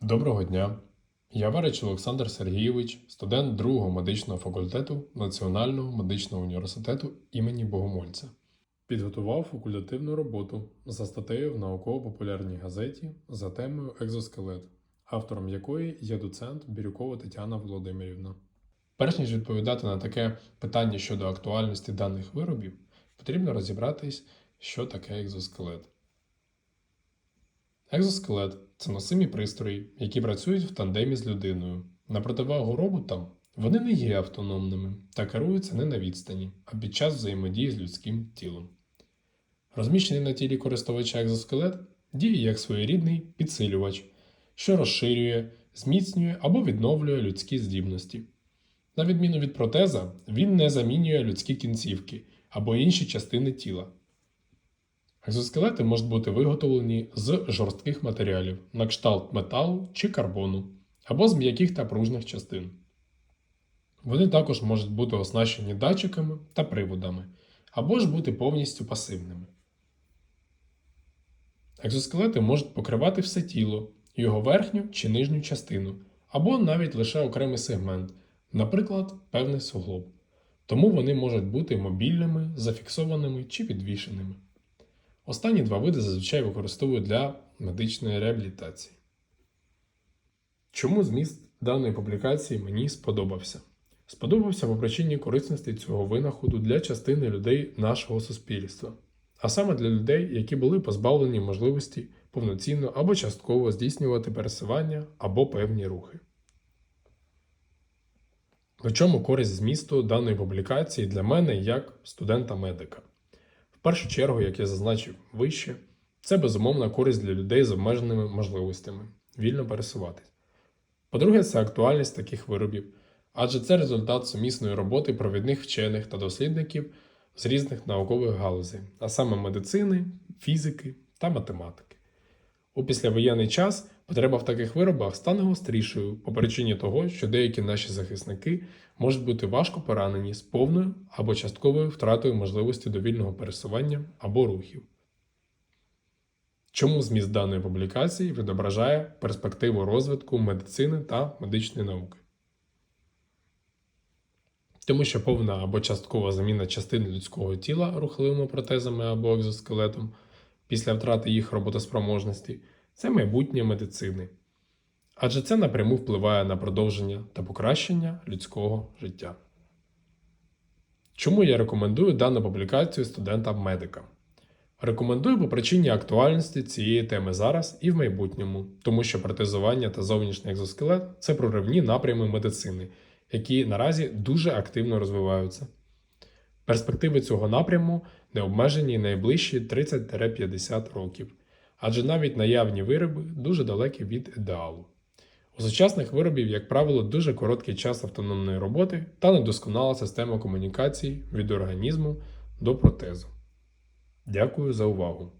Доброго дня! Я Варич Олександр Сергійович, студент другого медичного факультету Національного медичного університету імені Богомольця. Підготував факультативну роботу за статтею в науково-популярній газеті за темою екзоскелет, автором якої є доцент Бірюкова Тетяна Володимирівна. Перш ніж відповідати на таке питання щодо актуальності даних виробів, потрібно розібратись, що таке екзоскелет. Екзоскелет це носимі пристрої, які працюють в тандемі з людиною. На противагу роботам вони не є автономними та керуються не на відстані, а під час взаємодії з людським тілом. Розміщений на тілі користувача екзоскелет діє як своєрідний підсилювач, що розширює, зміцнює або відновлює людські здібності. На відміну від протеза, він не замінює людські кінцівки або інші частини тіла. Екзоскелети можуть бути виготовлені з жорстких матеріалів, на кшталт металу чи карбону, або з м'яких та пружних частин. Вони також можуть бути оснащені датчиками та приводами, або ж бути повністю пасивними. Екзоскелети можуть покривати все тіло, його верхню чи нижню частину, або навіть лише окремий сегмент, наприклад, певний суглоб. Тому вони можуть бути мобільними, зафіксованими чи підвішеними. Останні два види зазвичай використовують для медичної реабілітації. Чому зміст даної публікації мені сподобався? Сподобався по причині корисності цього винаходу для частини людей нашого суспільства, а саме для людей, які були позбавлені можливості повноцінно або частково здійснювати пересування або певні рухи. В чому користь змісту даної публікації для мене як студента-медика? В першу чергу, як я зазначив вище, це безумовна користь для людей з обмеженими можливостями вільно пересуватись. По-друге, це актуальність таких виробів, адже це результат сумісної роботи провідних вчених та дослідників з різних наукових галузей, а саме медицини, фізики та математики. У післявоєнний час потреба в таких виробах стане гострішою по причині того, що деякі наші захисники можуть бути важко поранені з повною або частковою втратою можливості до вільного пересування або рухів. Чому зміст даної публікації відображає перспективу розвитку медицини та медичної науки? Тому що повна або часткова заміна частин людського тіла рухливими протезами або екзоскелетом після втрати їх роботоспроможності це майбутнє медицини. Адже це напряму впливає на продовження та покращення людського життя. Чому я рекомендую дану публікацію студентам-медикам? Рекомендую по причині актуальності цієї теми зараз і в майбутньому, тому що протезування та зовнішній екзоскелет це проривні напрями медицини, які наразі дуже активно розвиваються. Перспективи цього напряму не обмежені найближчі 30-50 років, адже навіть наявні вироби дуже далекі від ідеалу. У сучасних виробів, як правило, дуже короткий час автономної роботи та недосконала система комунікації від організму до протезу. Дякую за увагу!